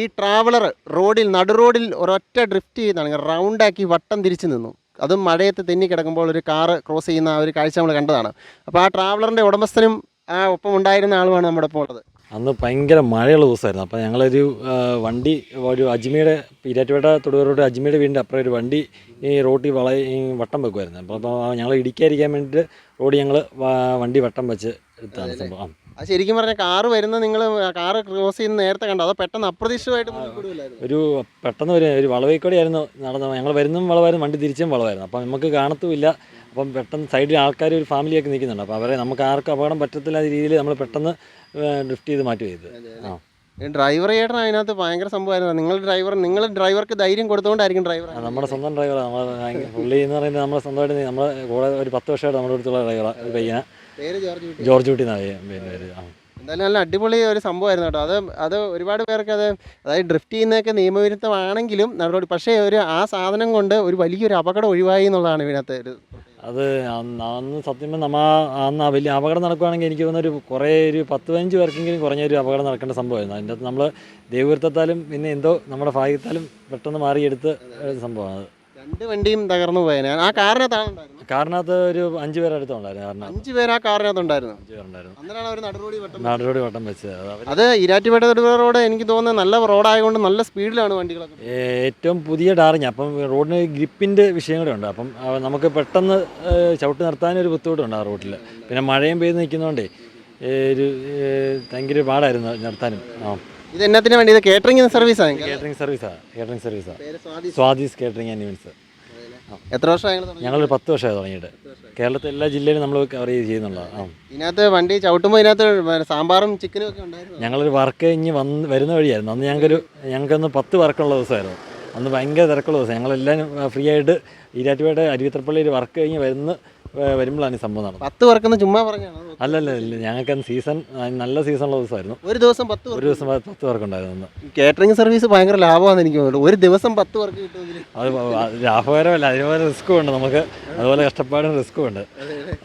ഈ ട്രാവലർ റോഡിൽ നടു റോഡിൽ ഒരൊറ്റ ഡ്രിഫ്റ്റ് ചെയ്യുന്നതാണ് റൗണ്ടാക്കി വട്ടം തിരിച്ചു നിന്നു. അതും മഴയത്ത് തെന്നി കിടക്കുമ്പോൾ ഒരു കാറ് ക്രോസ് ചെയ്യുന്ന ആ ഒരു കാഴ്ച നമ്മൾ കണ്ടതാണ്. അപ്പോൾ ആ ട്രാവലറിന്റെ ഉടമസ്ഥനും ആ ഒപ്പം ഉണ്ടായിരുന്ന ആളുമാണ് നമ്മുടെ ഇപ്പോൾ ഉള്ളത്. അന്ന് ഭയങ്കര മഴയുള്ള ദിവസമായിരുന്നു. അപ്പോൾ ഞങ്ങളൊരു വണ്ടി ഒരു അജ്മിയുടെ പീരാറ്റുപേട്ട തൊടുപുറോട്ട് അജ്മിയുടെ വീടിന്റെ അപ്പുറം ഒരു വണ്ടി ഈ റോട്ടിൽ വള വട്ടം വെക്കുമായിരുന്നു അപ്പോൾ അപ്പോൾ ഞങ്ങൾ ഇടിക്കാതിരിക്കാൻ വേണ്ടിയിട്ട് റോഡ് ഞങ്ങൾ വണ്ടി വട്ടം വെച്ച് എടുത്താണ് സംഭവം. അത് ശരിക്കും പറഞ്ഞ കാറ് വരുന്ന നിങ്ങൾ കാറ് ക്രോസ് ചെയ്യുന്ന നേരത്തെ കണ്ടോ? അതോ പെട്ടെന്ന് അപ്രതീക്ഷിതമായിട്ട്? ഒരു പെട്ടെന്ന് ഒരു ഒരു വളവേക്കൂടെ ആയിരുന്നു നടന്നത്. ഞങ്ങൾ വരുന്നതും വളവായിരുന്നു വണ്ടി തിരിച്ചും വളവായിരുന്നു. അപ്പം നമുക്ക് കാണത്തുമില്ല. അപ്പം പെട്ടെന്ന് സൈഡിൽ ആൾക്കാർ ഒരു ഫാമിലിയൊക്കെ നിൽക്കുന്നുണ്ട്. അപ്പോൾ അവരെ നമുക്ക് ആർക്കും അപകടം പറ്റത്തില്ലാത്ത രീതിയിൽ നമ്മൾ പെട്ടെന്ന് ഡ്രിഫ്റ്റ് ചെയ്ത് മാറ്റി ചെയ്ത് ആ. ഡ്രൈവർ ചേട്ടൻ അതിനകത്ത് ഭയങ്കര സംഭവമായിരുന്നു. നിങ്ങൾ ഡ്രൈവർ നിങ്ങൾ ഡ്രൈവർക്ക് ധൈര്യം കൊടുത്തുകൊണ്ടായിരിക്കും ഡ്രൈവർ നമ്മുടെ സ്വന്തം ഡ്രൈവറാണ് നമ്മൾ പുള്ളി എന്ന് പറയുന്നത് നമ്മുടെ സ്വന്തമായിട്ട് നമ്മൾ കൂടെ ഒരു പത്ത് വർഷമായിട്ട് നമ്മുടെ അടുത്തുള്ള ഡ്രൈവറാണ് ഒരു പയ്യനെ. പേര് ജോർജ് കുട്ടി. ജോർജ് കുട്ടി എന്നാണ് പിന്നെ പേര് ആ. എന്തായാലും നല്ല അടിപൊളി ഒരു സംഭവമായിരുന്നു കേട്ടോ. അത് അത് ഒരുപാട് പേർക്ക് അത് അതായത് ഡ്രിഫ്റ്റ് ചെയ്യുന്നതൊക്കെ നിയമവിരുദ്ധമാണെങ്കിലും നടപടി പക്ഷേ ഒരു ആ സാധനം കൊണ്ട് ഒരു വലിയൊരു അപകടം ഒഴിവായി എന്നുള്ളതാണ് ഇതിനകത്ത് ഒരു അത് അന്ന് സത്യം നമ്മ അന്ന് വലിയ അപകടം നടക്കുകയാണെങ്കിൽ എനിക്ക് തോന്നുന്ന ഒരു കുറേ ഒരു പത്ത് പതിനഞ്ച് പേർക്കെങ്കിലും കുറഞ്ഞ ഒരു അപകടം നടക്കേണ്ട സംഭവമായിരുന്നു. അതിന്റെ അകത്ത് നമ്മൾ ദൈവവൃത്തത്താലും പിന്നെ എന്തോ നമ്മുടെ ഭാഗ്യത്താലും പെട്ടെന്ന് മാറിയെടുത്ത സംഭവമാണ് അത്. രണ്ട് വണ്ടിയും തകർന്നു പോയേനെ. ആ കാറിനകത്താണ് കാറിനകത്ത് ഒരു അഞ്ചു പേരടുത്തുണ്ടായിരുന്നു കാരണം അഞ്ച് പേര് ആ കാറിനകത്ത് ഉണ്ടായിരുന്നു അഞ്ച് പേരുണ്ടായിരുന്നു. അന്നേരമാണ് അവർ നടുറോടി വട്ടം നാടോടി വട്ടം വെച്ചത് അത് അവർ അത് ഇരാറ്റുപേട്ട തൊടുപുഴ റോഡ് എനിക്ക് തോന്നുന്നത് നല്ല റോഡായതുകൊണ്ട് നല്ല സ്പീഡിലാണ് വണ്ടികളൊക്കെ ഏറ്റവും പുതിയ ടാറിങ്. അപ്പം റോഡിന് ഗ്രിപ്പിന്റെ വിഷയം കൂടെ ഉണ്ട്. അപ്പം നമുക്ക് പെട്ടെന്ന് ഏ, ചവിട്ടി നിർത്താനൊരു ബുദ്ധിമുട്ടുണ്ട് ആ റോഡിൽ പിന്നെ മഴയും പെയ്ത് നിൽക്കുന്നതുകൊണ്ടേ ഒരു ഏ, ഭയങ്കര പാടായിരുന്നു നിർത്താനും. ആ. ഇത് എന്നത്തിന് വേണ്ടി ഇത് കേറ്ററിംഗ് സർവീസാണ് കേറ്ററിംഗ് സർവീസാണ് കേറ്ററിംഗ് സർവീസാണ് സ്വാദിസ് കേറ്ററിംഗ് ആൻഡ് ഇവൻസ് എത്ര വർഷമായി ഞങ്ങൾ പത്ത് വർഷമായി തുടങ്ങിയിട്ട്. കേരളത്തിൽ എല്ലാ ജില്ലയിലും നമ്മൾ കവർ ചെയ്യുന്നുള്ളതാണ് ഇതിനകത്ത് വണ്ടി ചവിട്ടുമ്പോൾ ഇതിനകത്ത് സാമ്പാറും ചിക്കനും ഒക്കെ ഉണ്ടായിരുന്നു. ഞങ്ങളൊരു വർക്ക് കഴിഞ്ഞ് വന്ന് വരുന്ന വഴിയായിരുന്നു. അന്ന് ഞങ്ങൾക്കൊരു ഞങ്ങൾക്കൊന്ന് പത്ത് വർക്കുള്ള ദിവസമായിരുന്നു. അന്ന് ഭയങ്കര തിരക്കുള്ള ദിവസം. ഞങ്ങളെല്ലാവരും ഫ്രീ ആയിട്ട് ഈരാറ്റുപേട്ട അരുവിത്രപ്പള്ളിയിൽ വർക്ക് കഴിഞ്ഞ് വരുന്ന വരുമ്പോഴാണ് ഈ സംഭവം നടന്നത്. പത്ത് വർക്കെന്ന് ചുമ്മാ പറഞ്ഞാണ്? അല്ല ഇല്ല ഞങ്ങൾക്ക് അന്ന് സീസൺ നല്ല സീസണുള്ള ദിവസമായിരുന്നു. ഒരു ദിവസം പത്ത് ഒരു ദിവസം പത്ത് അന്ന്. കേറ്ററിംഗ് സർവീസ് ഭയങ്കര ലാഭമാണ് എനിക്ക് തോന്നുന്നു. ഒരു ദിവസം പത്ത് വർക്ക് കിട്ടുമെങ്കിൽ അത് ലാഭകരമല്ല അതിനുപോലെ റിസ്ക്കും ഉണ്ട് നമുക്ക്. അതുപോലെ കഷ്ടപ്പാടും റിസ്ക്കും ഉണ്ട്.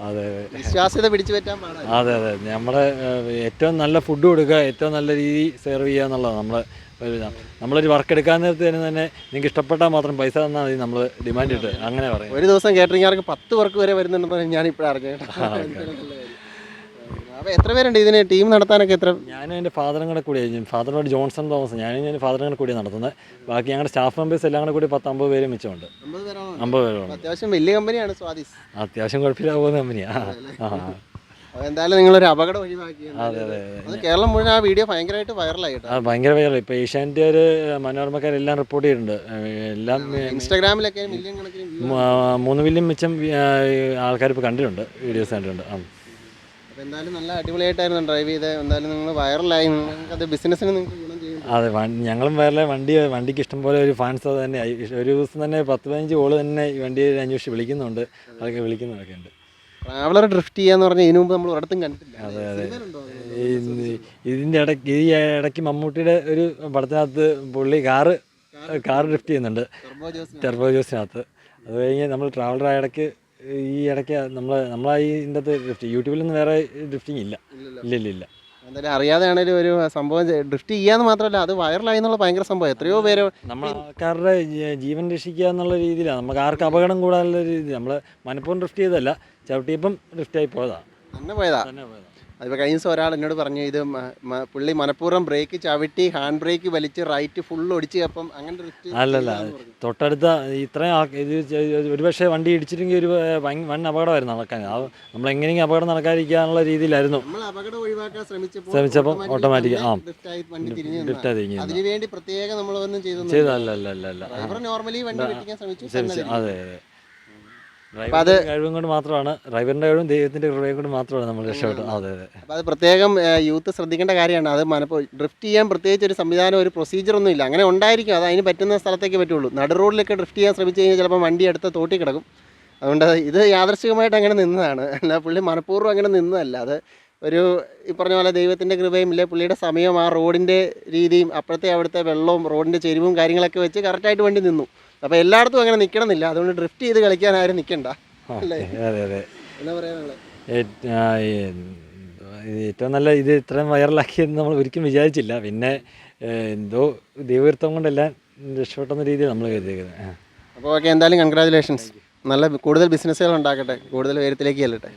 അതെ വിശ്വാസ്യത പിടിച്ചു പറ്റാൻ പാടാണ്. അതെ അതെ. നമ്മുടെ ഏറ്റവും നല്ല ഫുഡ് കൊടുക്കുക ഏറ്റവും നല്ല രീതി സെർവ് ചെയ്യുക എന്നുള്ളതാണ്. നമ്മൾ നമ്മളൊരു വർക്ക് എടുക്കാൻ നേരത്ത് തന്നെ തന്നെ നിങ്ങൾക്ക് ഇഷ്ടപ്പെട്ടാൽ മാത്രം പൈസ തന്നാൽ മതി നമ്മൾ ഡിമാൻഡ് ഇട്ട്. അങ്ങനെ പറയും. ഒരു ദിവസം കേറ്ററിംഗുകാർക്ക് പത്ത് വർക്ക് വരെ വരുന്നുണ്ടെന്ന് ഞാൻ ഇപ്പോഴും അറിഞ്ഞു അപ്പോൾ എത്ര പേരുണ്ട് ഇതിന്? ടീം നടത്താനൊക്കെ എത്ര? ഞാനും എന്റെ ഫാദറും കൂടെ കൂടി ഫാദറിനോട് ജോൺസൺ തോമസ് ഞാനും എന്റെ ഫാദറും കൂടെ കൂടി നടത്തുന്നത്. ബാക്കി ഞങ്ങളുടെ സ്റ്റാഫ് മെമ്പേഴ്സ് എല്ലാം കൂടെ കൂടി പത്ത് അമ്പത് പേര് മിച്ചമുണ്ട്. അമ്പത് പേരോ അമ്പത് പേരോ അത്യാവശ്യം വലിയ കമ്പനിയാണ് സ്വാദിസ്. അത്യാവശ്യം കുഴപ്പമില്ലാതെ പോകുന്ന കമ്പനിയാണ് ആ. എന്തായാലും നിങ്ങളൊരു അപകടം ഒഴിവാക്കി അതെ അതെ അത്. കേരളം മുഴുവൻ ആ വീഡിയോ ഭയങ്കരമായിട്ട് വൈറലായി കേട്ടോ. ആ ഭയങ്കര വൈറൽ ഇപ്പൊ ഏഷ്യാനെറ്റ് മനോരമക്കാരെല്ലാം റിപ്പോർട്ട് ചെയ്തിട്ടുണ്ട്. എല്ലാം ഇൻസ്റ്റാഗ്രാമിലൊക്കെ മില്യൺ കണക്കിന് view. മ- മൂന്ന് മില്യൺ മിച്ചം ആൾക്കാർ ഇപ്പോൾ കണ്ടിട്ടുണ്ട് വീഡിയോസ് കണ്ടിട്ടുണ്ട്. ആ. എന്തായാലും നല്ല അടിപൊളിയായിട്ടായിരുന്നു ഡ്രൈവ് ചെയ്ത്. എന്തായാലും നിങ്ങൾ വൈറലായി. നിങ്ങൾക്ക് അത് ബിസിനസ്സിന് നിങ്ങൾക്ക് ഗുണം ചെയ്യും. അതെ വൺ- ഞങ്ങളും വേറെ വണ്ടി വണ്ടിക്ക് ഇഷ്ടം പോലെ ഒരു ഫാൻസ് അത് തന്നെ ആയി. ഒരു ദിവസം തന്നെ പത്ത് പതിനഞ്ച് കോൾ തന്നെ ഈ വണ്ടി അന്വേഷിച്ച് വിളിക്കുന്നുണ്ട്. അതൊക്കെ വിളിക്കുന്നതൊക്കെ ഉണ്ട്. ട്രാവലർ ഡ്രിഫ്റ്റ് ചെയ്യാന്ന് പറഞ്ഞാൽ ഇതിനു മുമ്പ് നമ്മൾ ഒരിടത്തും കണ്ടിട്ടില്ല. അതെ അതെ. ഇതിന്റെ ഇടയ്ക്ക് ഈ ഇടയ്ക്ക് മമ്മൂട്ടിയുടെ ഒരു പടത്തിനകത്ത് പുള്ളി കാറ് കാർ ഡ്രിഫ്റ്റ് ചെയ്യുന്നുണ്ട്. ടർബോ ജോസിന്. ടെർബോ ജോസിനകത്ത്. അത് കഴിഞ്ഞ് നമ്മൾ ട്രാവലർ ഇടയ്ക്ക് ഈ ഇടയ്ക്ക് നമ്മൾ നമ്മളാ ഈ ഇതിന്റെ അകത്ത് ഡ്രിഫ്റ്റ് യൂട്യൂബിലൊന്നും വേറെ ഡ്രിഫ്റ്റിംഗ് ഇല്ല. ഇല്ല ഇല്ല ഇല്ല. എന്തായാലും അറിയാതെയാണേലും ഒരു സംഭവം ഡ്രിഫ്റ്റ് ചെയ്യാന്ന് മാത്രമല്ല അത് വൈറലായി എന്നുള്ള ഭയങ്കര സംഭവം. എത്രയോ പേര് നമ്മൾ ആൾക്കാരുടെ ജീവൻ രക്ഷിക്കുക എന്നുള്ള രീതിയിലാണ്. നമുക്ക് ആർക്ക് അപകടം കൂടാനുള്ള രീതി നമ്മൾ മനഃപൂർവം ഡ്രിഫ്റ്റ് ചെയ്തല്ല ചവിട്ടിയപ്പം ഡ്രിഫ്റ്റായി പോയതാണ് തന്നെ പോയതാ. തന്നെ പോയതാണ് അതിപ്പോൾ കഴിഞ്ഞ ദിവസം ഒരാൾ എന്നോട് പറഞ്ഞു ഇത് പുള്ളി മനഃപൂർവം ബ്രേക്ക് ചവിട്ടി ഹാൻഡ് ബ്രേക്ക് വലിച്ച് റൈറ്റ് ഫുൾ ഒടിച്ച് അപ്പം അങ്ങനെ അല്ലല്ല തൊട്ടടുത്ത ഇത്രയും ഇത് ഒരുപക്ഷെ വണ്ടി ഇടിച്ചിട്ടെങ്കിൽ ഒരു വൺ വൻ അപകടമായിരുന്നു നടക്കാൻ. നമ്മൾ എങ്ങനെയെങ്കിലും അപകടം നടക്കാതിരിക്കാനുള്ള രീതിയിലായിരുന്നു. അപകടം ഒഴിവാക്കാൻ ശ്രമിച്ചപ്പോൾ ശ്രമിച്ചപ്പോൾ automatic, ആ. വണ്ടി തിരിഞ്ഞു അതിനുവേണ്ടി പ്രത്യേകം നമ്മളൊന്നും ചെയ്തു ചെയ്തല്ല നോർമലി വണ്ടി ശ്രമിച്ചു അതെ അതെ. അതെ കഴിവും കൊണ്ട് മാത്രമാണ് ഡ്രൈവറിന്റെ കഴിവും ദൈവത്തിന്റെ കൃപയും കൊണ്ട് മാത്രമാണ് നമ്മൾ രക്ഷപ്പെട്ടത്. അതെ അതെ. അപ്പോൾ അത് പ്രത്യേകം യൂത്ത് ശ്രദ്ധിക്കേണ്ട കാര്യമാണ്. അത് മനപ്പോ ഡ്രിഫ്റ്റ് ചെയ്യാൻ പ്രത്യേകിച്ച് ഒരു സംവിധാനം ഒരു പ്രൊസീജിയർ ഒന്നും ഇല്ല. അങ്ങനെ ഉണ്ടായിരിക്കും. അത് അതിന് പറ്റുന്ന സ്ഥലത്തേക്ക് പറ്റുള്ളൂ. നടു റോഡിലൊക്കെ ഡ്രിഫ്റ്റ് ചെയ്യാൻ ശ്രമിച്ചു കഴിഞ്ഞാൽ ചിലപ്പോൾ വണ്ടി എടുത്ത് തോട്ടി കിടക്കും. അതുകൊണ്ട് ഇത് യാദർശികമായിട്ട് അങ്ങനെ നിന്നതാണ്. അല്ല പുള്ളി മനഃപൂർവം അങ്ങനെ നിന്നതല്ല. അത് ഒരു ഈ പറഞ്ഞ പോലെ ദൈവത്തിന്റെ കൃപയും ഇല്ലേ പുള്ളിയുടെ സമയം ആ റോഡിന്റെ രീതിയും അപ്പോഴത്തെ അവിടുത്തെ വെള്ളവും റോഡിന്റെ ചെരിവും കാര്യങ്ങളൊക്കെ വെച്ച് കറക്റ്റായിട്ട് വണ്ടി നിന്നു. അപ്പോൾ എല്ലായിടത്തും അങ്ങനെ നിൽക്കണമെന്നില്ല അതുകൊണ്ട് ഡ്രിഫ്റ്റ് ചെയ്ത് കളിക്കാൻ ആരും നിൽക്കണ്ട അല്ലേ? അതെ അതെ എന്നാ പറയാനുള്ളത് ആ, ഇത് ഏറ്റവും നല്ല ഇത് ഇത്രയും വൈറലാക്കിയെന്ന് നമ്മൾ ഒരിക്കലും വിചാരിച്ചില്ല. പിന്നെ എന്തോ ദൈവവൃത്തം കൊണ്ടെല്ലാം രക്ഷപ്പെട്ടെന്ന രീതിയിൽ നമ്മൾ കരുതിയിരിക്കുന്നത് അപ്പോൾ ഓക്കെ എന്തായാലും കൺഗ്രാജുലേഷൻസ് നല്ല കൂടുതൽ ബിസിനസ്സുകൾ ഉണ്ടാക്കട്ടെ കൂടുതൽ ഉയരത്തിലേക്ക് ചെല്ലട്ടെ.